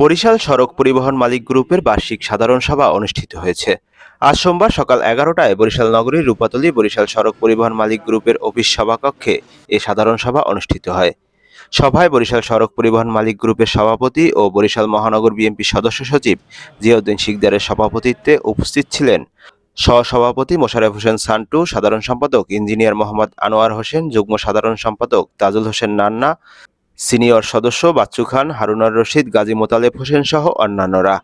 বরিশাল সড়ক পরিবহন মালিক গ্রুপের বার্ষিক সাধারণ সভা অনুষ্ঠিত হয়েছে। আজ সোমবার সকাল এগারোটায় বরিশাল নগরীর রূপাতলী বরিশাল সড়ক পরিবহন মালিক গ্রুপের অফিস সভাকক্ষে এ সাধারণ সভা অনুষ্ঠিত হয়। সভায় বরিশাল সড়ক পরিবহন মালিক গ্রুপের সভাপতি ও বরিশাল মহানগর বিএনপি সদস্য সচিব জিয়াউদ্দিন শিকদারের সভাপতিত্বে উপস্থিত ছিলেন সহসভাপতি মোশারেফ হোসেন সান্টু, সাধারণ সম্পাদক ইঞ্জিনিয়ার মোহাম্মদ আনোয়ার হোসেন, যুগ্ম সাধারণ সম্পাদক তাজুল হোসেন নান্না সিনিয়র সদস্য বাচ্চু খান, হারুনার রশিদ, গাজী মোতালেব হোসেন সহ অন্যান্যরা।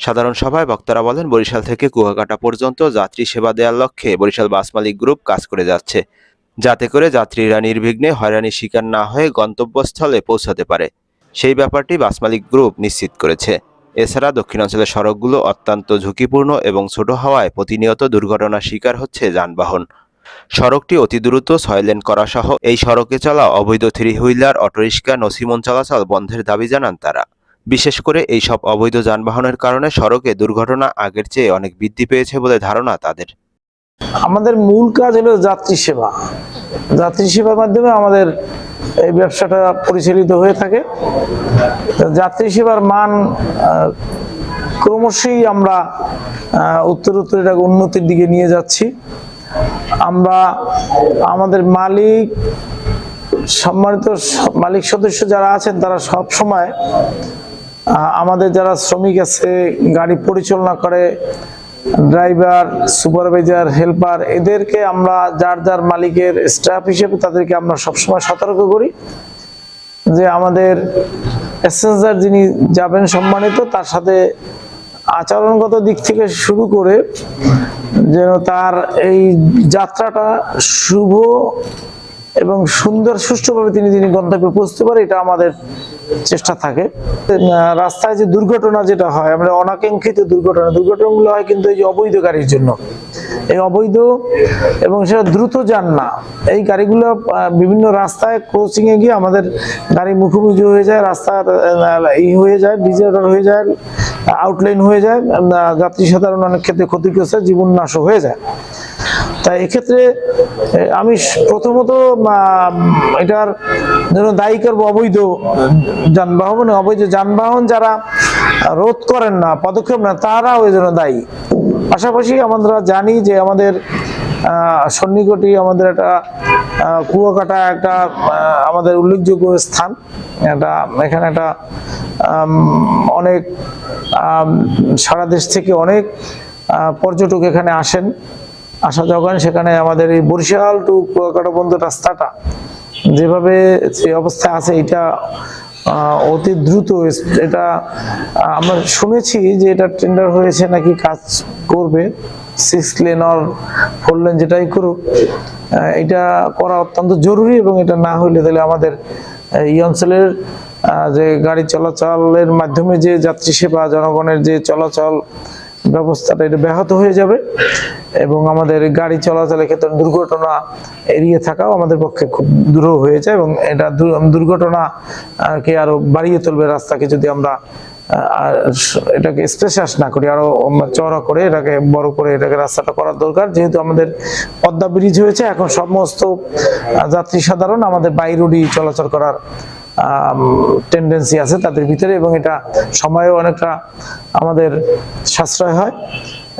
সাধারণ সভায় বক্তারা বলেন, বরিশাল থেকে কুয়াকাটা পর্যন্ত যাত্রী সেবা দেওয়ার লক্ষ্যে বরিশাল বাস মালিক গ্রুপ কাজ করে যাচ্ছে। যাতে করে যাত্রীরা নির্বিঘ্নে হয়রানির শিকার না হয়ে গন্তব্যস্থলে পৌঁছাতে পারে। সেই ব্যাপারটি বাস মালিক গ্রুপ নিশ্চিত করেছে। এছাড়া দক্ষিণাঞ্চলের সড়কগুলো অত্যন্ত ঝুঁকিপূর্ণ এবং ছোট হওয়ায় প্রতিনিয়ত দুর্ঘটনার শিকার হচ্ছে যানবাহন। সড়কটি অতি দ্রুত ছয় লেন করা সহ এই সড়কে চলা অবৈধ থ্রি হুইলার অটোরিক্সা নসিমন চলাচল বন্ধের দাবি জানান তারা। বিশেষ করে এই সব অবৈধ যানবাহনের কারণে সড়কে দুর্ঘটনা আগের চেয়ে অনেক বৃদ্ধি পেয়েছে বলে ধারণা তাদের। আমাদের মূল কাজ হলো যাত্রী সেবা। যাত্রী সেবার মাধ্যমে আমাদের এই ব্যবসাটা পরিচালিত হয়ে থাকে। যাত্রী সেবার মান ক্রমশই আমরা উত্তর উত্তর এটাকে উন্নতির দিকে নিয়ে যাচ্ছি। আমরা আমাদের মালিক, সম্মানিত মালিক সদস্য যারা আছেন, তারা সব সময় আমাদের যারা শ্রমিক আছে, গাড়ি পরিচালনা করে, ড্রাইভার, সুপারভাইজার, হেল্পার, এদেরকে আমরা যার যার মালিকের স্টাফ হিসেবে তাদেরকে আমরা সবসময় সতর্ক করি যে আমাদের প্যাসেঞ্জার যিনি যাবেন সম্মানিত, তার সাথে আচরণগত দিক থেকে শুরু করে যেন তার এই যাত্রাটা শুভ এবং সুন্দর, সুষ্ঠুভাবে তিনি তিনি গন্তব্যে পৌঁছতে পারে, এটা আমাদের চেষ্টা থাকে। রাস্তায় যে দুর্ঘটনা যেটা হয়, আমরা অনাকাঙ্ক্ষিত দুর্ঘটনা, দুর্ঘটনাগুলো হয় কিন্তু এই যে অবৈধ গাড়ির জন্য। এই অবৈধ এবং সেটা দ্রুত যান না। এই গাড়িগুলো বিভিন্ন রাস্তায় ক্রসিং এ গিয়ে আমাদের গাড়ি মুখোমুখি হয়ে যায় রাস্তার ই হয়ে যায় ডিজেটার হয়ে যায় আউটলাইন হয়ে যায় যাত্রী সাধারণ অনেক ক্ষেত্রে ক্ষতিগ্রস্ত জীবন নাশ হয়ে যায়। তাই এক্ষেত্রে আমি প্রথমত এটার জন্য দায়ী করব অবৈধ যানবাহন অবৈধ যানবাহন যারা রোধ করেন না, পদক্ষেপ না তারা ওই জন্য দায়ী। পাশাপাশি আমরা জানি যে আমাদের সন্নিকটি আমাদের একটা কুয়াকাটা একটা আমাদের উল্লেখযোগ্য স্থান। এটা এখানে একটা অনেক সারা দেশ থেকে অনেক পর্যটক এখানে আসেন, আসা যখন সেখানে আমাদের এই বরিশাল টু কুয়াকাটা পর্যন্ত রাস্তাটা যেভাবে যে অবস্থায় আছে, এটা অতি দ্রুত এটা আমরা শুনেছি যে এটা টেন্ডার হয়েছে নাকি কাজ করবে six lane or four lane যেটাই করুক এটা করা অত্যন্ত জরুরি এবং এটা না হইলে তাহলে আমাদের এই অঞ্চলের যে গাড়ি চলাচলের মাধ্যমে যে যাত্রী সেবা, জনগণের যে চলাচল ব্যবস্থাটা এটা ব্যাহত হয়ে যাবে এবং আমাদের গাড়ি চলাচলের ক্ষেত্রে দুর্ঘটনা এড়িয়ে থাকাও আমাদের পক্ষে খুব দূর হয়ে যায় এবং এটা দু- দুর্ঘটনা কে আরও বাড়িয়ে তুলবে রাস্তাকে যদি আমরা আর এটাকে স্পেশাস না করি, আরও চওড়া করে এটাকে বড় করে এটাকে রাস্তাটা করার দরকার। যেহেতু আমাদের পদ্মা ব্রিজ হয়েছে, এখন সমস্ত যাত্রী সাধারণ আমাদের বাই রোডই চলাচল করার টেন্ডেন্সি আছে তাদের ভিতরে এবং এটা সময়ও অনেকটা আমাদের সাশ্রয় হয়।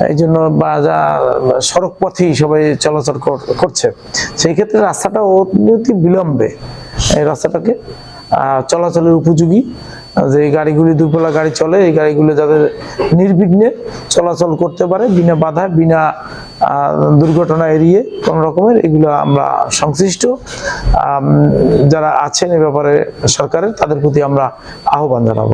এই জন্য বা যা সড়ক পথেই সবাই চলাচল কর- করছে। সেই ক্ষেত্রে রাস্তাটা অতি বিলম্বে, এই রাস্তাটাকে চলাচলের উপযোগী। যে গাড়িগুলি দুপলা গাড়ি চলে, এই গাড়িগুলো যাতে নির্বিঘ্নে চলাচল করতে পারে, বিনা বাধা, বিনা দুর্ঘটনা এড়িয়ে কোন রকমের এগুলো আমরা সংশ্লিষ্ট যারা আছেন এ ব্যাপারে সরকারের, তাদের প্রতি আমরা আহ্বান জানাব।